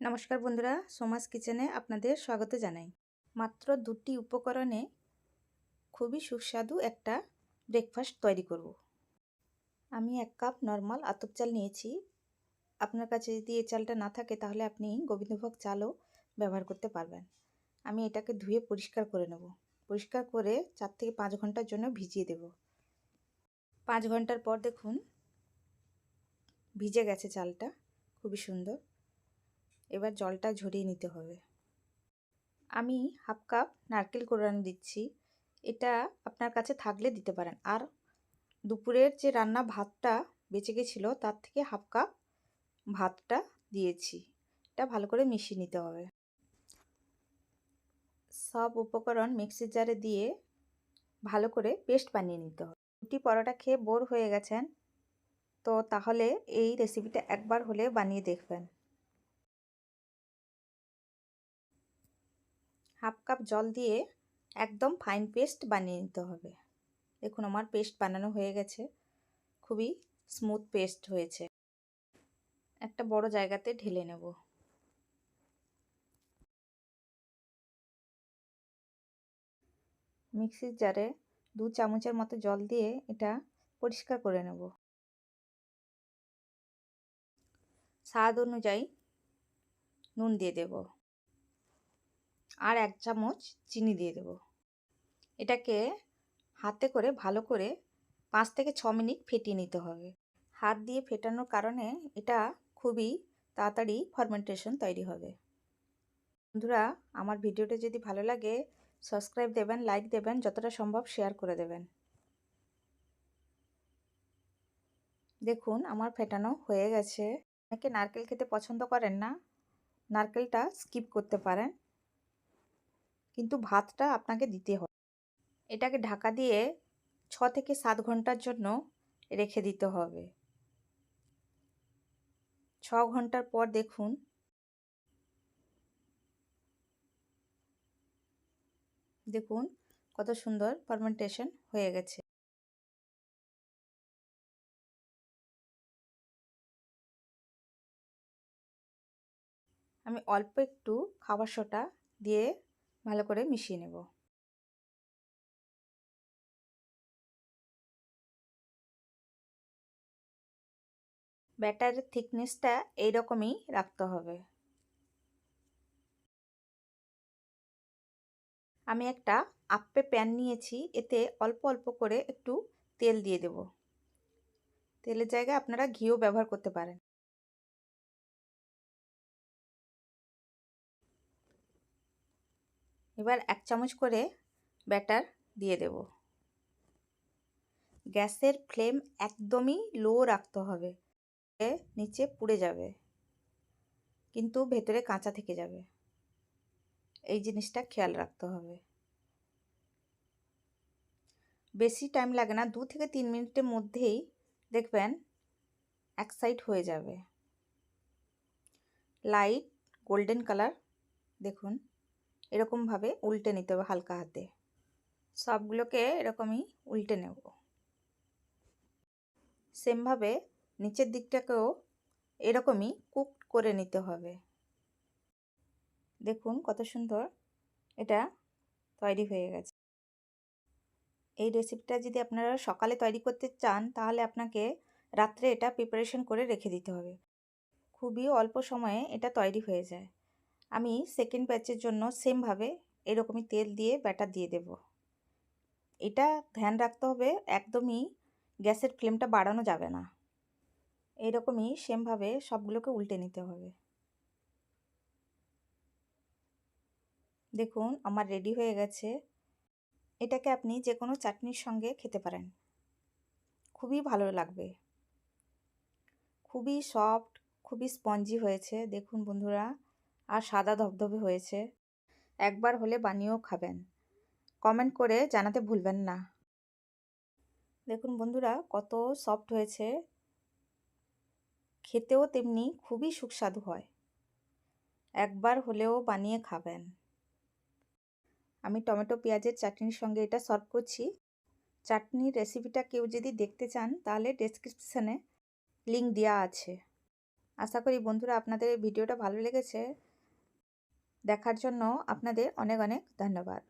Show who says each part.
Speaker 1: নমস্কার বন্ধুরা, সোমাস কিচেনে আপনাদের স্বাগত জানাই। মাত্র দুটি উপকরণে খুবই সুস্বাদু একটা ব্রেকফাস্ট তৈরি করব। আমি এক কাপ নর্মাল আতপ চাল নিয়েছি। আপনার কাছে যদি এই চালটা না থাকে, তাহলে আপনি গোবিন্দভোগ চালও ব্যবহার করতে পারবেন। আমি এটাকে ধুয়ে পরিষ্কার করে নেব। পরিষ্কার করে চার থেকে পাঁচ ঘণ্টার জন্য ভিজিয়ে দেব। পাঁচ ঘণ্টার পর দেখুন, ভিজে গেছে চালটা। খুবই সুন্দর। এবার জলটা ঝরিয়ে নিতে হবে। আমি হাফ কাপ নারকেল কোড়ানো দিচ্ছি। এটা আপনার কাছে থাকলে দিতে পারেন। আর দুপুরের যে রান্না ভাতটা বেঁচে গেছিল, তার থেকে হাফ কাপ ভাতটা দিয়েছি। এটা ভালো করে মিশিয়ে নিতে হবে। সব উপকরণ মিক্সির জারে দিয়ে ভালো করে পেস্ট বানিয়ে নিতে হবে। রুটি পরোটা খেয়ে বোর হয়ে গেছেন, তো তাহলে এই রেসিপিটা একবার হলে বানিয়ে দেখবেন। হাফ কাপ জল দিয়ে একদম ফাইন পেস্ট বানিয়ে নিতে হবে। দেখুন আমার পেস্ট বানানো হয়ে গেছে। খুবই স্মুথ পেস্ট হয়েছে। একটা বড় জায়গাতে ঢেলে নেব। মিক্সির জারে দু চামচের মতো জল দিয়ে এটা পরিষ্কার করে নেব। স্বাদ অনুযায়ী নুন দিয়ে দেবো। আর এক চামচ চিনি দিয়ে দেব। এটাকে হাতে করে ভালো করে পাঁচ থেকে ছ মিনিট ফেটিয়ে নিতে হবে। হাত দিয়ে ফেটানোর কারণে এটা খুবই তাড়াতাড়ি ফার্মেন্টেশন তৈরি হবে। বন্ধুরা, আমার ভিডিওটা যদি ভালো লাগে সাবস্ক্রাইব দেবেন লাইক দেবেন, যতটা সম্ভব শেয়ার করে দেবেন। দেখুন, আমার ফেটানো হয়ে গেছে। অনেকে নারকেল খেতে পছন্দ করেন না। নারকেলটা স্কিপ করতে পারেন। কিন্তু ভাতটা আপনাকে দিতে হবে এটাকে ঢাকা দিয়ে ছ থেকে সাত ঘণ্টার জন্য রেখে দিতে হবে। ছ ঘণ্টার পর দেখুন। দেখুন কত সুন্দর ফার্মেন্টেশন হয়ে গেছে। আমি অল্প একটু খাবার সোটা দিয়ে ভালো করে মিশিয়ে নেব। ব্যাটারের থিকনেসটা এইরকমই রাখতে হবে। আমি একটা আপ্পে প্যান নিয়েছি, এতে অল্প অল্প করে একটু তেল দিয়ে দেব। তেলের জায়গায় আপনারা ঘিও ব্যবহার করতে পারেন। এবার এক চামচ করে ব্যাটার দিয়ে দেব। গ্যাসের ফ্লেম একদমই লো রাখতে হবে। নিচে পুড়ে যাবে, কিন্তু ভেতরে কাঁচা থেকে যাবে। এই জিনিসটা খেয়াল রাখতে হবে। বেশি টাইম লাগে না, দু থেকে তিন মিনিটের মধ্যেই দেখবেন এক সাইড হয়ে যাবে। লাইট গোল্ডেন কালার, দেখুন। এরকমভাবে উল্টে নিতে হবে হালকা হাতে। সবগুলোকে এরকমই উল্টে নেব। সেমভাবে নিচের দিকটাকেও এরকমই কুক করে নিতে হবে। দেখুন কত সুন্দর এটা তৈরি হয়ে গেছে। এই রেসিপিটা যদি আপনারা সকালে তৈরি করতে চান, তাহলে আপনাকে রাত্রে এটা প্রিপারেশন করে রেখে দিতে হবে। খুবই অল্প সময়ে এটা তৈরি হয়ে যায়। আমি সেকেন্ড ব্যাচের জন্য সেমভাবে এরকমই তেল দিয়ে ব্যাটার দিয়ে দেব। এটা ধ্যান রাখতে হবে, একদমই গ্যাসের ফ্লেমটা বাড়ানো যাবে না। এইরকমই সেমভাবে সবগুলোকে উল্টে নিতে হবে। দেখুন, আমার রেডি হয়ে গেছে। এটাকে আপনি যে কোনো চাটনির সঙ্গে খেতে পারেন। খুবই ভালো লাগবে। খুবই সফট খুবই স্পঞ্জি হয়েছে। দেখুন বন্ধুরা আর সাদা ধবধবে হয়েছে। একবার হলে বানিয়েও খাবেন। কমেন্ট করে জানাতে ভুলবেন না। দেখুন বন্ধুরা, কত সফট হয়েছে। খেতেও তেমনি খুবই সুস্বাদু হয়। একবার হলেও বানিয়ে খাবেন। আমি টমেটো পেঁয়াজের চাটনির সঙ্গে এটা সার্ভ করছি। চাটনির রেসিপিটা কেউ যদি দেখতে চান, তাহলে ডেসক্রিপশানে লিঙ্ক দেওয়া আছে। আশা করি বন্ধুরা, আপনাদের এই ভিডিওটা ভালো লেগেছে। দেখার জন্য আপনাদের অনেক অনেক ধন্যবাদ।